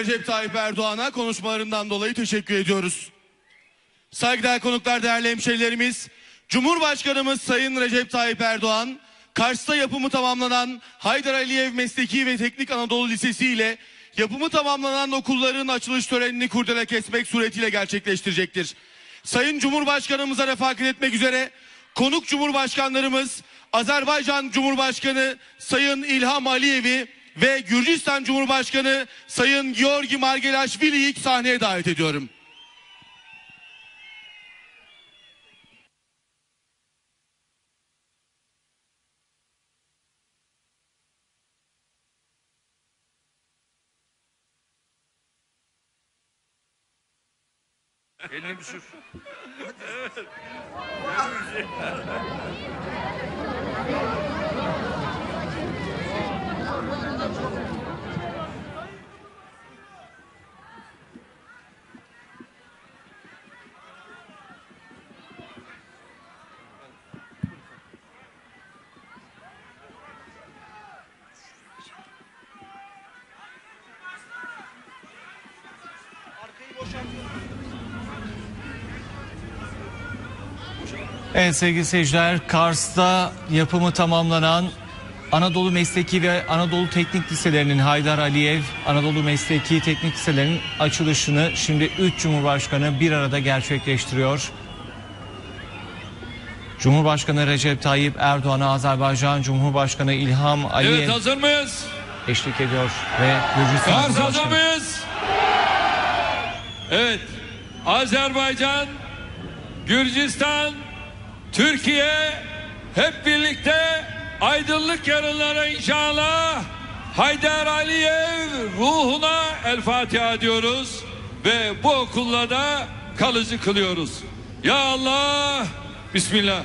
Recep Tayyip Erdoğan'a konuşmalarından dolayı teşekkür ediyoruz. Saygıdeğer konuklar, değerli hemşehrilerimiz, Cumhurbaşkanımız Sayın Recep Tayyip Erdoğan, Kars'ta yapımı tamamlanan Haydar Aliyev Mesleki ve Teknik Anadolu Lisesi ile yapımı tamamlanan okulların açılış törenini kurdele kesmek suretiyle gerçekleştirecektir. Sayın Cumhurbaşkanımıza refakat etmek üzere konuk Cumhurbaşkanlarımız Azerbaycan Cumhurbaşkanı Sayın İlham Aliyev'i ve Gürcistan Cumhurbaşkanı Sayın Georgi Margelaşvili'yi sahneye davet ediyorum. Elini bir sür. Evet sevgili seyirciler Kars'ta yapımı tamamlanan Anadolu Mesleki ve Anadolu Teknik Liselerinin Haydar Aliyev Anadolu Mesleki Teknik Liselerinin açılışını şimdi 3 Cumhurbaşkanı bir arada gerçekleştiriyor. Cumhurbaşkanı Recep Tayyip Erdoğan'a Azerbaycan Cumhurbaşkanı İlham Aliyev Evet hazır mıyız? eşlik ediyor ve Gürcistan Kars hazır mıyız? Evet. Azerbaycan, Gürcistan, Türkiye hep birlikte aydınlık yarınlara inşallah Haydar Aliyev ruhuna El Fatiha diyoruz ve bu okulla da kalıcı kılıyoruz. Ya Allah, Bismillah.